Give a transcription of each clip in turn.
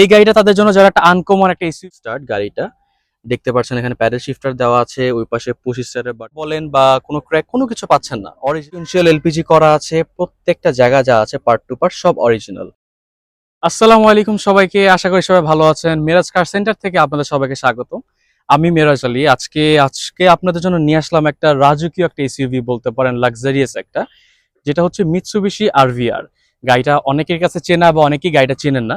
এই গাড়িটা তাদের জন্য যারা একটা আনকমন একটা এসি স্টার্ট গাড়িটা, দেখতে পাচ্ছেন এখানে প্যাডেল শিফটার দেওয়া আছে, ওই পাশে পঁচিশ স্টারের বাট বলেন বা কোনো ক্র্যাক কোনো কিছু পাচ্ছেন না। অরিজিনাল এলপিজি করা আছে, প্রত্যেকটা জায়গা যা আছে পার্ট টু পার্ট সব অরিজিনাল আসসালামু আলাইকুম সবাইকে, আশা করি সবাই ভালো আছেন। মিরাজ কার সেন্টার থেকে আপনাদের সবাইকে স্বাগত। আমি মেরাজ আলী। আজকে আজকে আপনাদের জন্য নিয়ে আসলাম একটা রাজকীয় একটা এসইউভি বলতে পারেন লাক্সারিয়াস একটা, যেটা হচ্ছে মিৎসুবিশি আরভিআর গাড়িটা অনেকের কাছে চেনা বা অনেকেই গাড়িটা চেনেন না।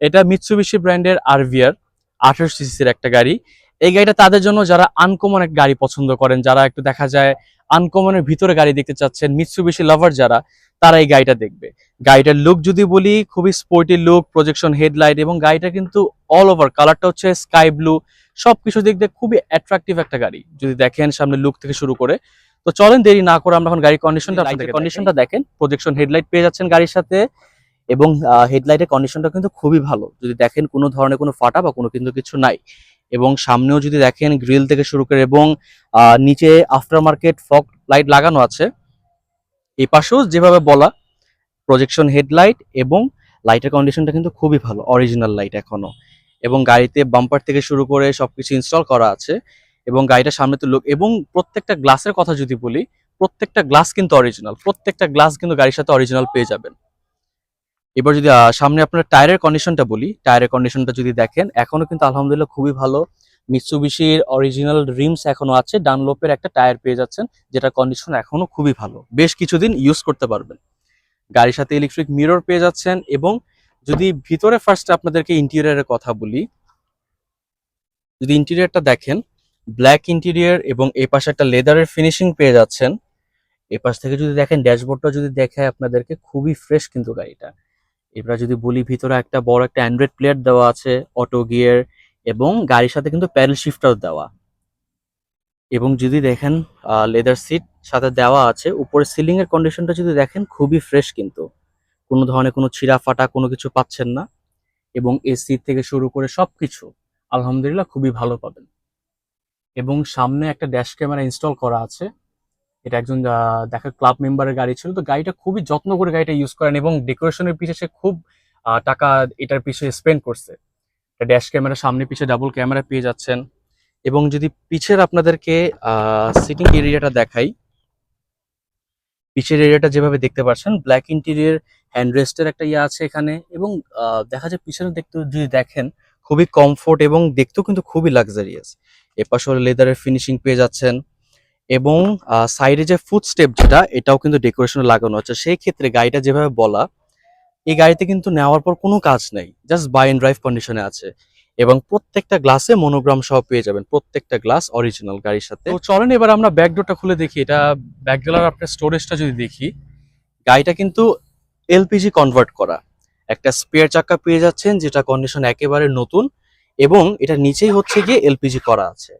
এটা মিৎসুবিশি ব্র্যান্ডের আরভিআর আঠারো সিসির একটা গাড়ি। এই গাড়িটা তাদের জন্য যারা আনকমন এক গাড়ি পছন্দ করেন যারা একটু দেখা যায় আনকমনের ভিতরে গাড়ি দেখতে চাচ্ছেন মিৎসুবিশি লাভার যারা তারা এই গাড়িটা দেখবে। গাড়িটার লুক যদি বলি খুবই স্পোর্টি লুক প্রজেকশন হেডলাইট এবং গাড়িটা কিন্তু অল ওভার কালারটা হচ্ছে স্কাই ব্লু সবকিছু দেখতে খুবই অ্যাট্রাকটিভ একটা গাড়ি। যদি দেখেন সামনে লুক থেকে শুরু করে। তো চলেন দেরি না করে আমরা এখন গাড়ির কন্ডিশনটা কন্ডিশনটা দেখেন। প্রজেকশন হেডলাইট পেয়ে যাচ্ছেন গাড়ির সাথে। এবং হেডলাইটের কন্ডিশনটা কিন্তু খুবই ভালো। যদি দেখেন কোনো ধরনের কোনো ফাটা বা কোনো কিন্তু কিছু নাই। এবং সামনেও যদি দেখেন গ্রিল থেকে শুরু করে এবং নিচে আফটার মার্কেট ফগ লাইট লাগানো আছে এই পাশেও যেভাবে বলা প্রজেকশন হেডলাইট এবং লাইটের কন্ডিশনটা কিন্তু খুবই ভালো অরিজিনাল লাইট এখনও। এবং গাড়িতে বাম্পার থেকে শুরু করে সব কিছু ইনস্টল করা আছে। এবং গাড়িটা সামনে তো লোক এবং প্রত্যেকটা গ্লাসের কথা যদি বলি, প্রত্যেকটা গ্লাস কিন্তু অরিজিনাল প্রত্যেকটা গ্লাস কিন্তু গাড়ির সাথে অরিজিনাল পেয়ে যাবেন। এবার যদি সামনে আপনার টায়ারের কন্ডিশনটা বলি, টায়ারের কন্ডিশনটা যদি দেখেন, এখনও কিন্তু আলহামদুলিল্লাহ খুবই ভালো। মিৎসুবিশির অরিজিনাল রিমস এখনও আছে ডানলোপের একটা টায়ার পেয়ে যাচ্ছেন যেটা কন্ডিশন এখনও খুবই ভালো। বেশ কিছুদিন ইউজ করতে পারবেন। গাড়ির সাথে ইলেকট্রিক মিরর পেয়ে যাচ্ছেন এবং যদি ভিতরে ফার্স্ট আপনাদেরকে ইন্টেরিয়রের কথা বলি, যদি ইন্টেরিয়রটা দেখেন ব্ল্যাক ইন্টেরিয়র এবং এই পাশে একটা লেদারের ফিনিশিং পেয়ে যাচ্ছেন। এই পাশ থেকে যদি দেখেন ড্যাশবোর্ডটা যদি দেখায় আপনাদেরকে, খুবই ফ্রেশ কিন্তু গাড়িটা। এবার যদি বলি ভিতরে একটা বড় একটা অ্যান্ড্রয়েড প্লেয়ার দেওয়া আছে অটো গিয়ার এবং গাড়ির সাথে কিন্তু প্যাডেল শিফটার দেওয়া। এবং যদি দেখেন লেদার সিট সাথে দেওয়া আছে, উপরে সিলিং এর কন্ডিশনটা যদি দেখেন, খুবই ফ্রেশ কিন্তু। কোনো ধরনের কোনো ছিঁড়া ফাটা কোনো কিছু পাচ্ছেন না। এবং এসি থেকে শুরু করে সবকিছু, আলহামদুলিল্লাহ খুবই ভালো পাবেন। এবং সামনে একটা ড্যাশ ক্যামেরা ইনস্টল করা আছে। এটা একজন দেখা ক্লাব মেম্বারের গাড়ি ছিল। তো গাড়িটা খুবই যত্ন করে গাড়িটা ইউজ করেন এবং ডেকোরেশনের পিছে সে খুব টাকা এটার পিছনে স্পেন্ড করছে। ড্যাশ ক্যামেরা সামনে পিছে ডাবল ক্যামেরা পেয়ে যাচ্ছেন। এবং যদি পিছের আপনাদেরকে সিটিং এরিয়াটা দেখাই, পিছের এরিয়াটা যেভাবে দেখতে পাচ্ছেন ব্ল্যাক ইন্টেরিয়র হ্যান্ড রেস্টের একটা ইয়ে আছে এখানে। এবং দেখা যায় পিছনে দেখতে যদি দেখেন, খুবই কমফোর্ট এবং দেখতেও কিন্তু খুবই লাক্সারিয়াস এপাশে লেদারের ফিনিশিং পেয়ে যাচ্ছেন। এবং সাইডে যে ফুড স্টেপ যেটা, এটাও কিন্তু ডেকোরেশনে লাগানো আছে। সেই ক্ষেত্রে গাড়িটা যেভাবে বলা, এই গাড়িতে কিন্তু নেওয়ার পর কোনো কাজ নেই। জাস্ট বাই এন্ড ড্রাইভ কন্ডিশনে আছে। এবং প্রত্যেকটা গ্লাসে মনোগ্রাম সহ পেয়ে যাবেন। প্রত্যেকটা গ্লাস অরিজিনাল গাড়ির সাথে। তো চলেন এবার আমরা ব্যাক ডোরটা খুলে দেখি। এটা ব্যাক ডোলার আপনার স্টোরেজটা যদি দেখি, গাড়িটা কিন্তু এলপিজি কনভার্ট করা। একটা স্পেয়ার চাকা পেয়ে যাচ্ছেন, যেটা কন্ডিশন একেবারে নতুন এবং এটা নিচেই হচ্ছে গিয়ে এলপিজি করা আছে।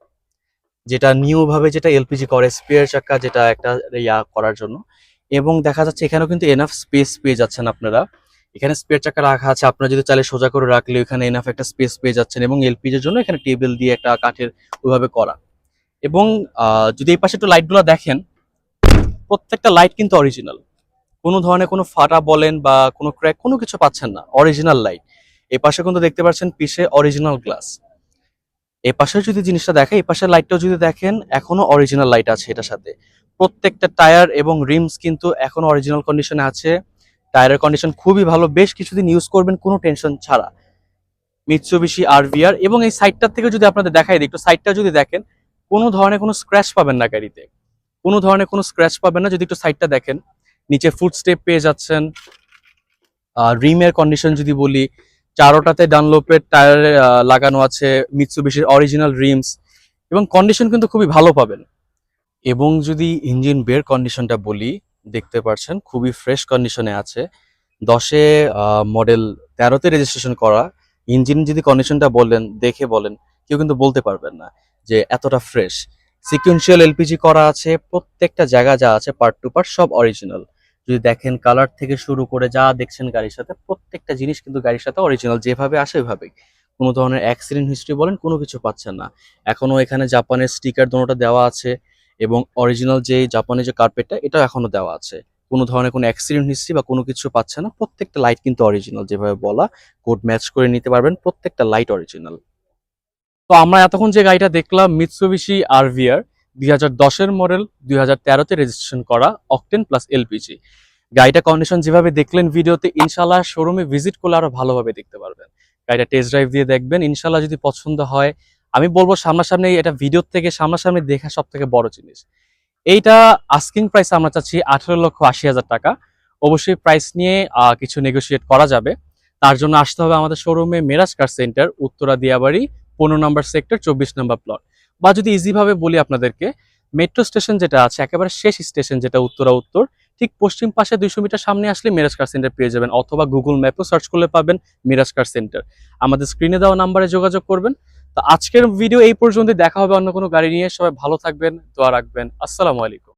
যেটা নিউ ভাবে যেটা এলপিজি করে, স্পেয়ার চাকা যেটা একটা ইয়া করার জন্য। এবং দেখা যাচ্ছে এখানেও কিন্তু এনাফ স্পেস পেয়ে যাচ্ছেন আপনারা। এখানে স্পেয়ার চাকা রাখা আছে, আপনারা যদি চাইলে সোজা করে রাখলে এখানে এনাফ একটা স্পেস পেয়ে যাচ্ছেন এবং এলপিজির জন্য এখানে টেবিল দিয়ে একটা কাঠের ওইভাবে করা। এবং যদি এই পাশে একটু লাইটগুলো দেখেন, প্রত্যেকটা লাইট কিন্তু অরিজিনাল কোনো ধরনের কোনো ফাটা বলেন বা কোনো ক্র্যাক কোনো কিছু পাচ্ছেন না অরিজিনাল লাইট এই পাশে কিন্তু দেখতে পাচ্ছেন পিছে অরিজিনাল গ্লাস এই পাশে যদি জিনিসটা দেখে এই পাশের লাইটটাও যদি দেখেন, এখনও অরিজিনাল লাইট আছে এটার সাথে। প্রত্যেকটা টায়ার এবং রিমস কিন্তু এখনও অরিজিনাল কন্ডিশনে আছে। টায়ারের কন্ডিশন খুবই ভালো, বেশ কিছুদিন ইউজ করবেন, কোনো টেনশন ছাড়া। মিৎসুবিশি আরভিআর এবং এই সাইডটার থেকে যদি আপনাদের দেখাই দিই একটু সাইডটা যদি দেখেন, কোনো ধরনের কোনো স্ক্র্যাচ পাবেন না গাড়িতে। কোনো ধরনের কোনো স্ক্র্যাচ পাবেন না যদি একটু সাইডটা দেখেন। নিচে ফুট স্টেপ পেয়ে যাচ্ছেন। রিমের কন্ডিশন যদি বলি চারোটাতে ডানলোপের টায়ার লাগানো আছে মিৎসুবিশির অরিজিনাল রিমস এবং কন্ডিশন কিন্তু খুবই ভালো পাবেন। এবং যদি ইঞ্জিন বের কন্ডিশনটা বলি, দেখতে পাচ্ছেন খুবই ফ্রেশ কন্ডিশনে আছে। দশে মডেল তেরোতে রেজিস্ট্রেশন করা। ইঞ্জিন যদি কন্ডিশনটা বলেন, দেখে বলেন, কেউ কিন্তু বলতে পারবেন না যে এতটা ফ্রেশ সিকুয়েন্সিয়াল এলপিজি করা আছে, প্রত্যেকটা জায়গা যা আছে পার্ট টু পার্ট সব অরিজিনাল যদি দেখেন কালার থেকে শুরু করে যা দেখছেন গাড়ির সাথে, প্রত্যেকটা জিনিস কিন্তু গাড়ির সাথে অরিজিনাল যেভাবে আসে ওইভাবেই। কোনো ধরনের অ্যাক্সিডেন্ট হিস্ট্রি বলেন, কোনো কিছু পাচ্ছেন না। এখনও এখানে জাপানের স্টিকার দোনোটা দেওয়া আছে এবং অরিজিনাল যে জাপানের যে কার্পেটটা এটাও এখনও দেওয়া আছে। কোনো ধরনের কোনো অ্যাক্সিডেন্ট হিস্ট্রি বা কোনো কিছু পাচ্ছে না, প্রত্যেকটা লাইট কিন্তু অরিজিনাল যেভাবে বলা কোড ম্যাচ করে নিতে পারবেন, প্রত্যেকটা লাইট অরিজিনাল তো আমরা এতক্ষণ যে গাড়িটা দেখলাম মিৎসুবিশি আরভিআর দুই হাজার দশের মডেল, দুই হাজার তেরোতে রেজিস্ট্রেশন করা অকটেন প্লাস এলপিজি গাড়িটা কন্ডিশন যেভাবে দেখলেন ভিডিওতে ইনশাল্লাহ শোরুমে ভিজিট করলে আরও ভালোভাবে দেখতে পারবেন। গাড়িটা টেস্ট ড্রাইভ দিয়ে দেখবেন ইনশাল্লাহ যদি পছন্দ হয়। আমি বলব সামনাসামনি এটা ভিডিও থেকে সামনাসামনি দেখা সব থেকে বড় জিনিস। এইটা আস্কিং প্রাইস আমরা চাচ্ছি আঠেরো লক্ষ আশি হাজার টাকা। অবশ্যই প্রাইস নিয়ে কিছু নেগোশিয়েট করা যাবে। তার জন্য আসতে হবে আমাদের শোরুমে মেরাজ কার সেন্টার উত্তরা দিয়াবাড়ি পনেরো নম্বর সেক্টর চব্বিশ নম্বর প্লট বা যদি ইজিভাবে বলি আপনাদেরকে মেট্রো স্টেশন যেটা আছে, একেবারে শেষ স্টেশন যেটা উত্তরা উত্তর, ঠিক পশ্চিম পাশে দুইশো মিটার সামনে আসলে মিরাজ কার সেন্টার পেয়ে যাবেন অথবা গুগল ম্যাপেও সার্চ করলে পাবেন মিরাজ কার সেন্টার আমাদের স্ক্রিনে দেওয়া নাম্বারে যোগাযোগ করবেন। তো আজকের ভিডিও এই পর্যন্ত দেখা হবে অন্য কোনো গাড়ি নিয়ে। সবাই ভালো থাকবেন, দোয়া রাখবেন। আসসালামু আলাইকুম।